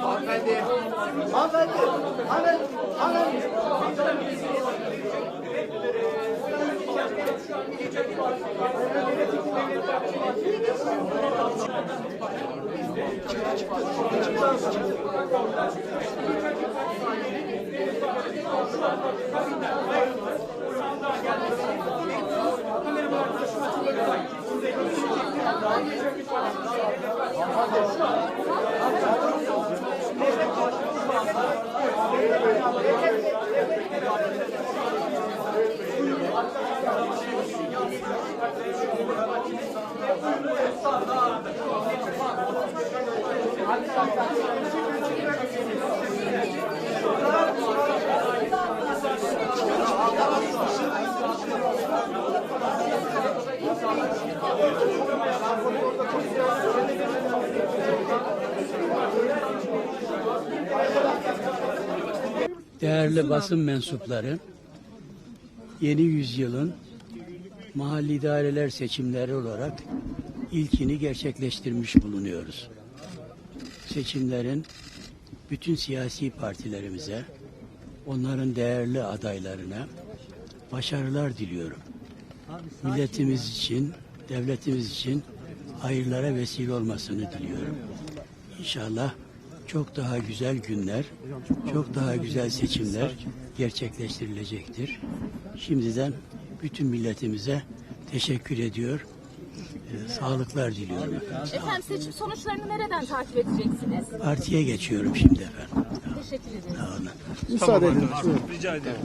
Hanımefendi. Hanımefendi. Hanım. Hanım. Değerli basın mensupları, yeni yüzyılın mahalli idareler seçimleri olarak ilkini gerçekleştirmiş bulunuyoruz. Seçimlerin bütün siyasi partilerimize, onların değerli adaylarına başarılar diliyorum. Milletimiz için, devletimiz için hayırlara vesile olmasını diliyorum. İnşallah çok daha güzel günler, çok daha güzel seçimler gerçekleştirilecektir. Şimdiden bütün milletimize teşekkür ediyor. Sağlıklar diliyorum efendim. Efendim seçim sonuçlarını nereden takip edeceksiniz? Partiye geçiyorum şimdi efendim. Teşekkür ederim. Sağ olun. Müsaade edin. Rica ederim.